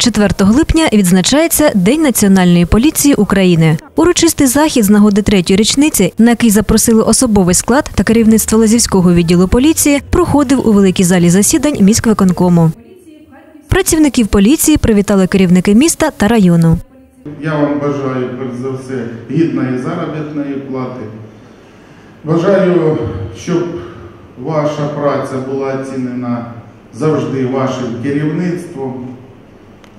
4 липня відзначається День Національної поліції України. Урочистий захід з нагоди третьої річниці, на який запросили особовий склад та керівництво Лазівського відділу поліції, проходив у великій залі засідань міськвиконкому. Працівників поліції привітали керівники міста та району. Я вам бажаю, перш за все, гідної заробітної плати. Бажаю, щоб ваша праця була оцінена завжди вашим керівництвом.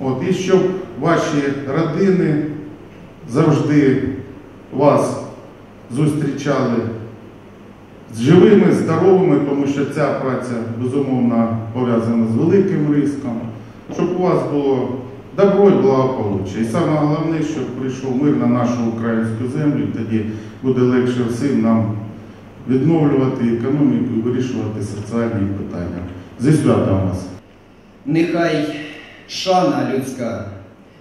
От, і щоб ваші родини завжди вас зустрічали з живими, здоровими, тому що ця праця безумовно пов'язана з великим риском, щоб у вас було добро і благополуччя. І саме головне, щоб прийшов мир на нашу українську землю, тоді буде легше всім нам відновлювати економіку і вирішувати соціальні питання. Зі святом вас! Нехай шана людська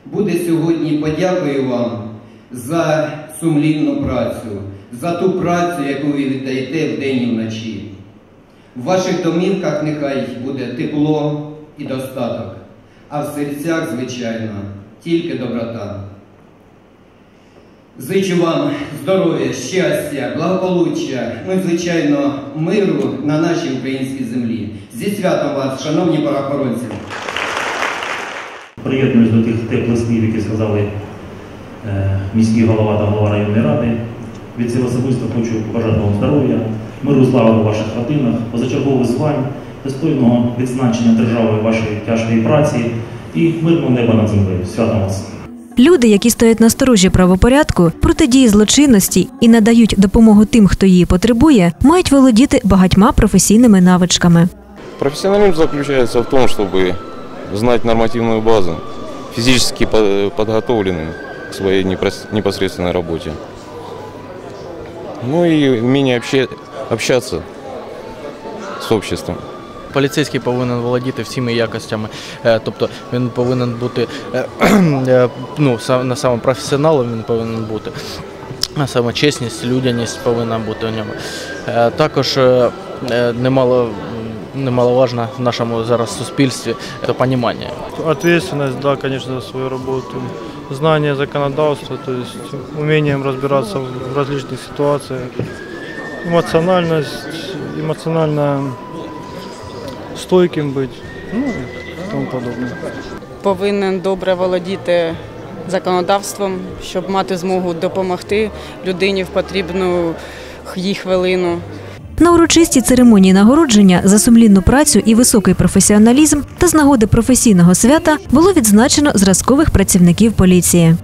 буде сьогодні подякою вам за сумлінну працю, за ту працю, яку ви віддаєте вдень і вночі. В ваших домівках нехай буде тепло і достаток, а в серцях, звичайно, тільки доброта. Зичу вам здоров'я, щастя, благополуччя, ну і, звичайно, миру на нашій українській землі. Зі святом вас, шановні парахоронці! Приєднуюсь до тих теплих слів, які сказали е, міський голова та голова районної ради. Від цього особисто хочу побажати вам здоров'я, миру злагоду в ваших родинах, позачергових звань, достойного відзначення державою вашої тяжкої праці і мирного неба над землею. Святом вас! Люди, які стоять на сторожі правопорядку, протидії злочинності і надають допомогу тим, хто її потребує, мають володіти багатьма професійними навичками. Профессионализм заключается в том, чтобы знать нормативную базу, физически по- подготовленным к своей непос- непосредственной работе. Ну умение обще- общаться с обществом. Поліцейський повинен володіти всіми якостями, Е, тобто він повинен бути е, е, ну, на саме професіоналом він повинен бути. Саме чесність, людяність повинна бути у ньому. Також немало, немаловажно в нашому зараз суспільстві це понімання. Ответственность, да, конечно, за свою работу. Знание законодавства, то есть умением разбираться в различных ситуациях. Эмоциональность, эмоционально стойким быть, ну и тому подобное. повинен добре володіти законодавством, щоб мати змогу допомогти людині в потрібну їй хвилину. На урочистій церемонії нагородження за сумлінну працю і високий професіоналізм та з нагоди професійного свята було відзначено зразкових працівників поліції.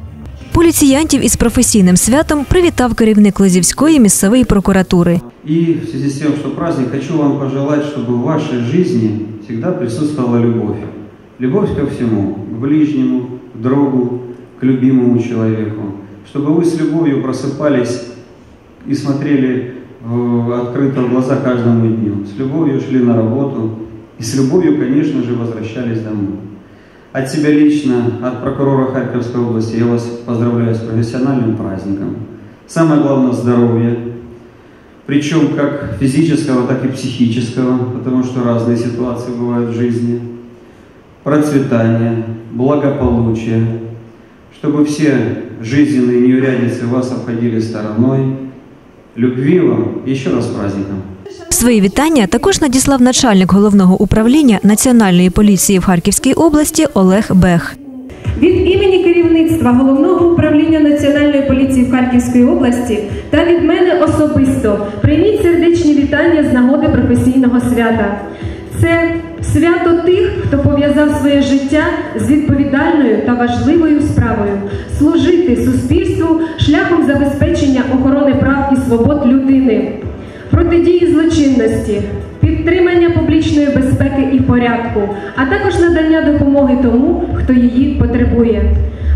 Поліціянтів із професійним святом привітав керівник Лозівської місцевої прокуратури. И в связи с тем, что праздник, хочу вам пожелать, чтобы в вашей жизни всегда присутствовала любовь. Любовь ко всему, к ближнему, к другу, к любимому человеку. Чтобы вы с любовью просыпались и смотрели в открыто в глаза каждому дню. С любовью шли на работу и с любовью, конечно же, возвращались домой. От себя лично, от прокурора Харьковской области, я вас поздравляю с профессиональным праздником. Самое главное – здоровье, причем как физического, так и психического, потому что разные ситуации бывают в жизни. Процветания, благополучия, чтобы все жизненные неурядицы вас обходили стороной. Любви вам, еще раз с праздником. Свої вітання також надіслав начальник головного управління Національної поліції в Харківській області Олег Бех. Від імені керівництва головного управління Національної поліції в Харківській області та від мене особисто прийміть сердечні вітання з нагоди професійного свята. Це свято тих, хто пов'язав своє життя з відповідальною та важливою справою служити суспільству шляхом забезпечення охорони прав і свобод людини, протидії злочинності, підтримання публічної безпеки і порядку, а також надання допомоги тому, хто її потребує.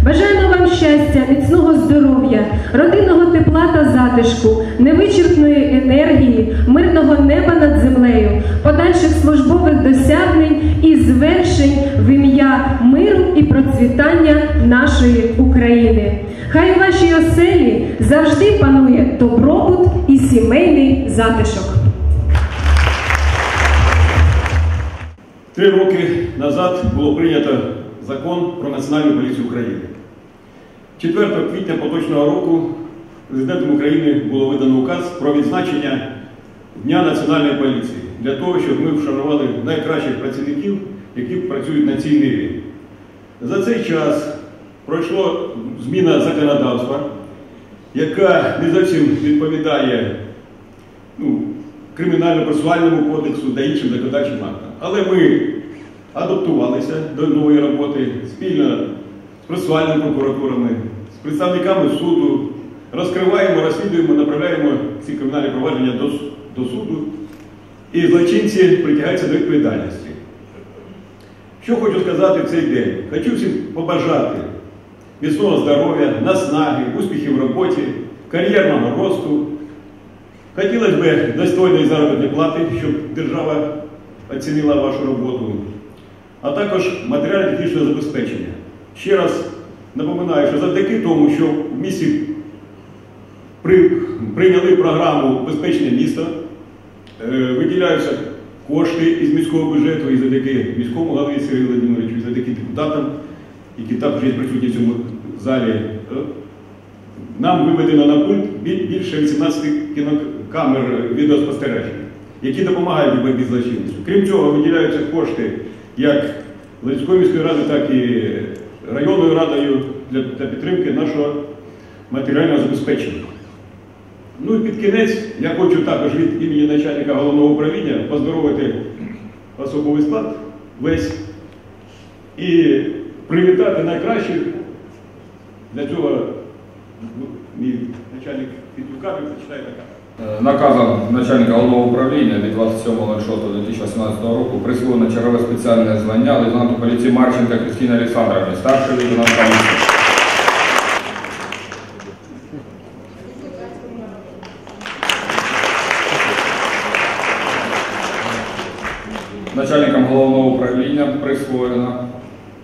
Бажаємо вам щастя, міцного здоров'я, родинного тепла та затишку, невичерпної енергії, мирного неба над землею, подальших службових досягнень і звершень в ім'я миру і процвітання нашої України. Хай в вашій оселі завжди панує добробут і сімейний затишок. Три роки назад було прийнято закон про Національну поліцію України. 4 квітня поточного року президентом України було видано указ про відзначення Дня Національної поліції для того, щоб ми вшанували найкращих працівників, які працюють на цій ниві. За цей час пройшла зміна законодавства, яка не зовсім відповідає ну, кримінально-процесуальному кодексу та іншим законодавчим актам. Але ми адаптувалися до нової роботи спільно з процесуальними прокуратурами, з представниками суду, розкриваємо, розслідуємо, направляємо ці кримінальні провадження до, до суду, і злочинці притягаються до відповідальності. Що хочу сказати в цей день? Хочу всім побажати міцного здоров'я, наснаги, успіхів в роботі, кар'єрного росту. Хотілося б достойної заробітної плати, щоб держава оцінила вашу роботу, а також матеріально-технічного забезпечення. Ще раз напоминаю, що завдяки тому, що в місті при, прийняли програму Безпечне місто, е, виділяються кошти із міського бюджету і завдяки міському голові Сергію Володимировичу, і завдяки депутатам, які також є присутні в цьому залі. е, Нам виведено на пульт більше 18 кінокамер відеоспостереження, які допомагають боротьбі злочинністю. Крім цього, виділяються кошти як Луцької міської ради, так і районною радою для, для підтримки нашого матеріального забезпечення. Ну і під кінець я хочу також від імені начальника головного управління поздоровити особовий склад весь і привітати найкращих. Для цього ну, мій начальник Фітюка прочитає така. Е, Наказом начальника головного управління від 27.06.2018 року присвоєно чергове спеціальне звання лейтенанту поліції Марченка Христині Олександровні, старший лейтенант поліції. Начальником головного управління присвоєно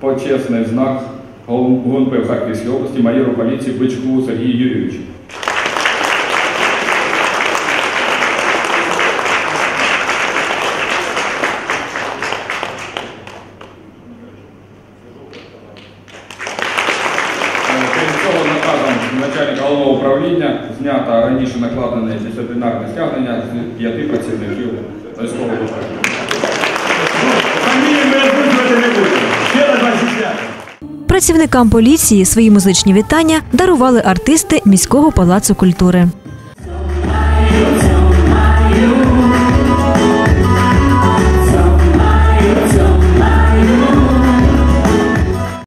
почесний знак ГУНП в Харківській області майору поліції Бичку Сергію Юрійовичу. Начальника головного управління знято раніше накладене дисциплінарне стягнення з п'яти працівників військового управління. Працівникам поліції свої музичні вітання дарували артисти міського палацу культури.